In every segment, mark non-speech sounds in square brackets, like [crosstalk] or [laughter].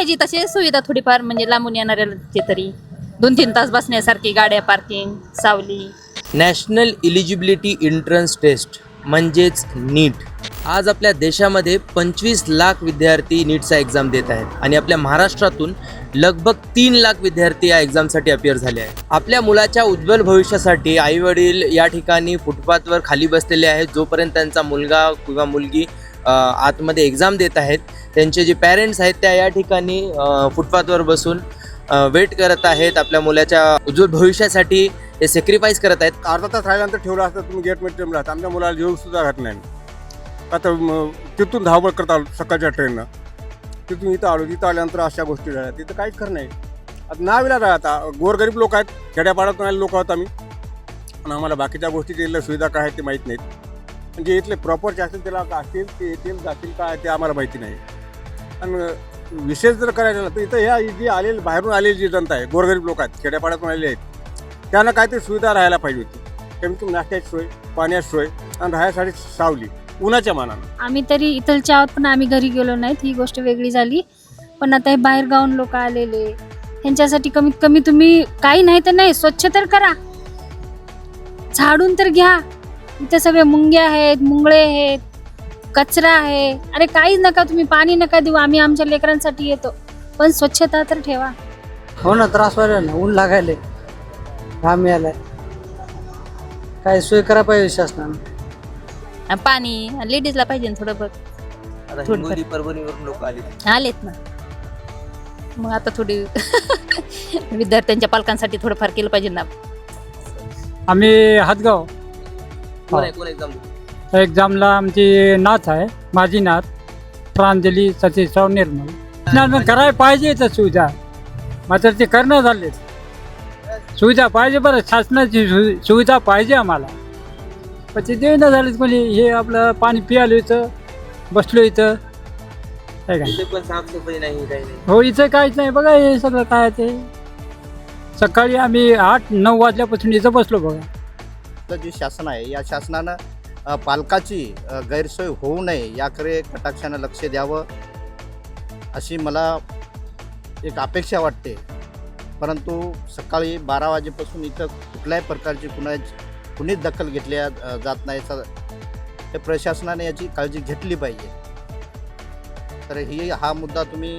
पाहिजे तसे सुविधा थोडीफार म्हणजे लांबून येणाऱ्याचे तरी. दोन तीन तास बसण्यासारखी गाड्या पार्किंग सावली. नॅशनल इलिजिबिलिटी एंट्रन्स टेस्ट म्हणजेच नीट. आज आपल्या देशामध्ये पंचवीस लाख विद्यार्थी नीटचा एक्झाम देत आहेत आणि आपल्या महाराष्ट्रातून लगभग तीन लाख विद्यार्थी या एक्झामसाठी अपिअर झाले आहेत. आपल्या मुलाच्या उज्ज्वल भविष्यासाठी आईवडील या ठिकाणी फुटपाथवर खाली बसलेले आहेत जोपर्यंत त्यांचा मुलगा किंवा मुलगी आतमध्ये एक्झाम देत आहेत. त्यांचे जे पॅरेंट्स आहेत त्या या ठिकाणी फुटपाथवर बसून वेट करत आहेत. आपल्या मुलाच्या उज्ज्वल भविष्यासाठी ते सॅक्रिफाईस करत आहेत. अर्धा तास राहिल्यानंतर ठेवलं असतं तुम्ही गेटमध्ये ठेवला असतं. आमच्या मुलाला जेवण सुद्धा घातलं नाही. आता तिथून धावपळ करत आलो सकाळच्या ट्रेननं तिथून इथं आलो तिथं आल्यानंतर अशा गोष्टी झाल्या तिथं काहीच खरं नाही. आता नाविला राहा आता. गोरगरीब लोक आहेत. खेड्यापाड्यातून आले लोक आहोत आम्ही. आणि आम्हाला बाकीच्या गोष्टी इथल्या सुविधा काय आहेत ते माहीत नाहीत. म्हणजे इथले प्रॉपर असतील त्याला असतील ते येतील जातील काय ते आम्हाला माहिती नाही. आणि विशेष जर करायचं झालं तर इथं ह्या जी आलेली बाहेरून आलेली जी जनता आहे गोरगरीब लोक आहेत खेड्यापाड्यातून आलेले आहेत त्यांना काहीतरी सुविधा राहायला पाहिजे होती. कमीत कमी नाश्त्याची सोय पाण्याची सोय आणि राहण्यासाठी सावली उन्हाच्या मानानं. आम्ही तरी इथलच्या आहोत पण आम्ही घरी गेलो नाहीत. ही गोष्ट वेगळी झाली. पण आता हे बाहेर गावून लोक आलेले ह्यांच्यासाठी कमीत कमी तुम्ही काही नाही तर नाही स्वच्छ तर करा. झाडून तर घ्या. इथे सगळे मुंग्या आहेत मुंगळे आहेत कचरा आहे. अरे काहीच नका तुम्ही पाणी नका देऊ आम्ही आमच्या लेकरांसाठी येतो. पण स्वच्छता तर ठेवा. हो ना त्रास व्हायला ना ऊन लागायले घाम यायलाय. काय सोय करा पाहिजे शासनानं. आणि पाणी लेडीजला पाहिजे ना थोडं बघ. आता थोडंफार. हिंगोली परभणीवरून लोक आले आलेत ना. मग आता थोडी [laughs] विद्यार्थ्यांच्या पालकांसाठी थोडंफार केलं पाहिजे ना. आम्ही हातगाव कोण आहे कोण एक्झाम एक्झामला आमची नाथ आहे माझी नाथ प्रांजली सतीशराव निर्मल. नाही, करायला पाहिजे तर सुविधा. मात्र ते करणं झाले. सुविधा पाहिजे बरं शासनाची सु- सुविधा पाहिजे आम्हाला. पण ते देणं झालेत कोणी हे आपलं पाणी पियालो इथं बसलो इथं. काय काय? इथे पण साफसफाई नाही काही नाही. हो इथं काहीच नाही. बघा हे सगळं काय ते. सकाळी आम्ही आठ नऊ वाजल्यापासून इथं बसलो बघा. आपलं जे शासन आहे या शासनानं पालकाची गैरसोय होऊ नये याकडे कटाक्षानं लक्ष द्यावं अशी मला एक अपेक्षा वाटते. परंतु सकाळी बारा वाजेपासून इथं कुठल्याही प्रकारची कुणा कुणीच दखल घेतल्या जात नाही. हे प्रशासनाने याची काळजी घेतली पाहिजे. तर ही हा मुद्दा तुम्ही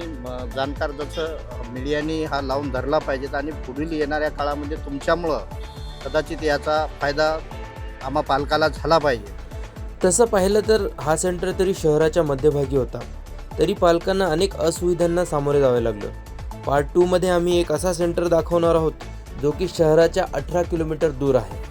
जाणकार जसं मीडियाने हा लावून धरला पाहिजेत आणि पुढील येणाऱ्या काळामध्ये तुमच्यामुळं कदाचित याचा फायदा आम्हा पालकाला झाला पाहिजे. तसं पाहिलं तर हा सेंटर तरी शहराच्या मध्यभागी होता. तरी पालकांना अनेक असुविधांना सामोरे जावे लागलं. पार्ट टूमध्ये आम्ही एक असा सेंटर दाखवणार आहोत जो की शहराच्या अठरा किलोमीटर दूर आहे.